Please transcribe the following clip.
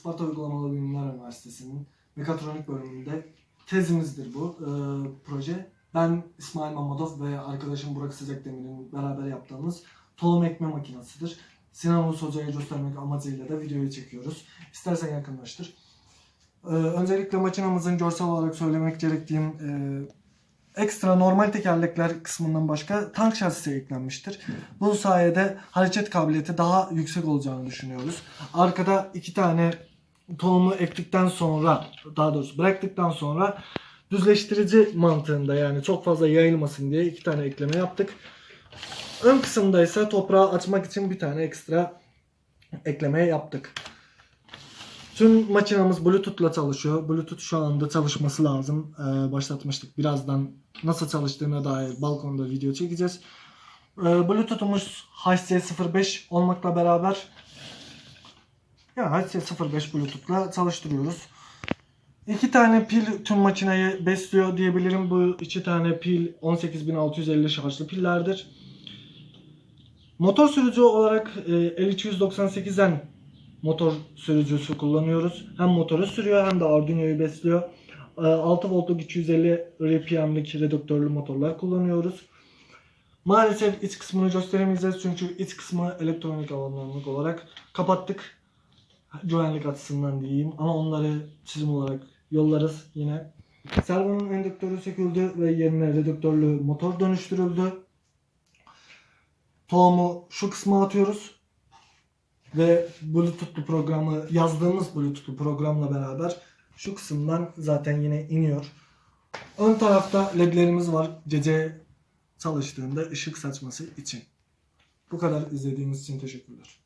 Isparta Uygulamalı Bilimler Üniversitesi'nin mekatronik bölümünde tezimizdir bu e, proje. Ben İsmail Mamadov ve arkadaşım Burak Sıcakdemir'in beraber yaptığımız tohum ekme makinesidir. Sinan Ulus Hoca'ya göstermek amacıyla da videoyu çekiyoruz. İstersen yakınlaştır. Ee, öncelikle makinamızın görsel olarak söylemek gerektiğim e, ekstra normal tekerlekler kısmından başka tank şasisi eklenmiştir. Bu sayede hareket kabiliyeti daha yüksek olacağını düşünüyoruz. Arkada iki tane tohumu ektikten sonra daha doğrusu bıraktıktan sonra düzleştirici mantığında yani çok fazla yayılmasın diye iki tane ekleme yaptık. Ön kısımda ise toprağı açmak için bir tane ekstra ekleme yaptık. Tüm makinamız Bluetooth'la çalışıyor. Bluetooth şu anda çalışması lazım. Ee, başlatmıştık. Birazdan nasıl çalıştığına dair balkonda video çekeceğiz. Ee, Bluetooth'umuz HC05 olmakla beraber yani HC05 Bluetooth'la çalıştırıyoruz. İki tane pil tüm makineyi besliyor diyebilirim. Bu iki tane pil 18650 şarjlı pillerdir. Motor sürücü olarak e, L298'den motor sürücüsü kullanıyoruz. Hem motoru sürüyor hem de Arduino'yu besliyor. E, 6 voltluk 250 RPM'lik redüktörlü motorlar kullanıyoruz. Maalesef iç kısmını gösteremeyeceğiz çünkü iç kısmı elektronik alanlarlık olarak kapattık. Güvenlik açısından diyeyim ama onları çizim olarak yollarız yine. Servonun endüktörü söküldü ve yerine redüktörlü motor dönüştürüldü. Tohumu şu kısma atıyoruz ve Bluetooth'lu programı yazdığımız Bluetooth'lu programla beraber şu kısımdan zaten yine iniyor. Ön tarafta ledlerimiz var gece çalıştığında ışık saçması için. Bu kadar izlediğiniz için teşekkürler.